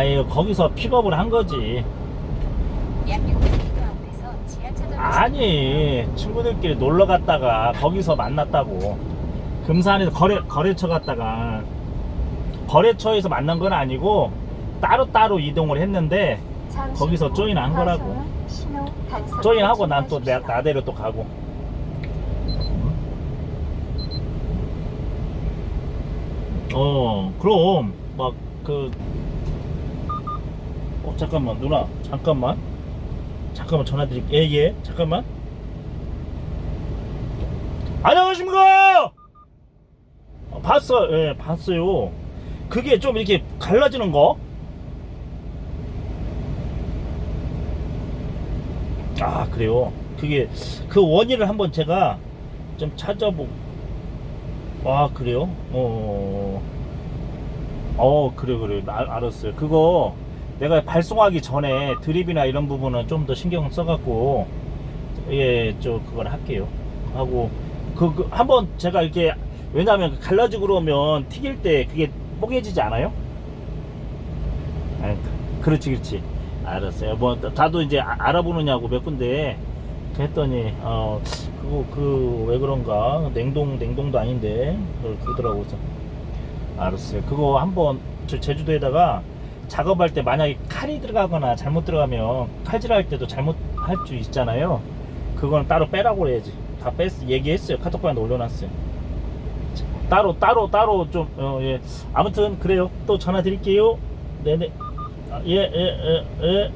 아유 거기서 픽업을 한 거지 약 600m 앞에서 지하차도를 아니 친구들끼리 놀러 갔다가 거기서 만났다고 금산에서 거래 거래처 갔다가 거래처에서 만난 건 아니고 따로 따로 이동을 했는데 거기서 후 조인한 거라고. 조인하고 난 또. 나대로 또 가고 어 그럼 막그 어, 잠깐만 누나. 잠깐만. 잠깐만 전화 드릴게. 예예. 잠깐만. 안녕하십니까? 어, 봤어 예 봤어요. 그게 좀 이렇게 갈라지는 거? 아 그래요. 그게 그 원인을 한번 제가 좀 찾아보 아 그래요? 어, 어 그래 그래. 나, 알았어요. 그거 내가 발송하기 전에 드립이나 이런 부분은 좀 더 신경 써갖고 예저 그걸 할게요. 하고 그, 그 한번 제가 이렇게 왜냐하면 갈라지고 그러면 튀길 때 그게 뽀개지지 않아요? 아, 그- 그렇지 그렇지. 알았어요. 뭐 다도 이제 아- 알아보느냐고 몇 군데 했더니 어 그거 그 왜 그런가? 냉동 냉동도 아닌데 그러더라고 그래서. 알았어요. 그거 한번 저 제주도에다가 작업할 때 만약에 칼이 들어가거나 잘못 들어가면 칼질할 때도 잘못 할 수 있잖아요. 그거는 따로 빼라고 그래야지. 다 뺐 얘기했어요. 카톡방에 올려놨어요. 따로 따로 따로 좀 어, 예. 아무튼 그래요. 또 전화 드릴게요. 네네. 아, 예, 예, 예, 예.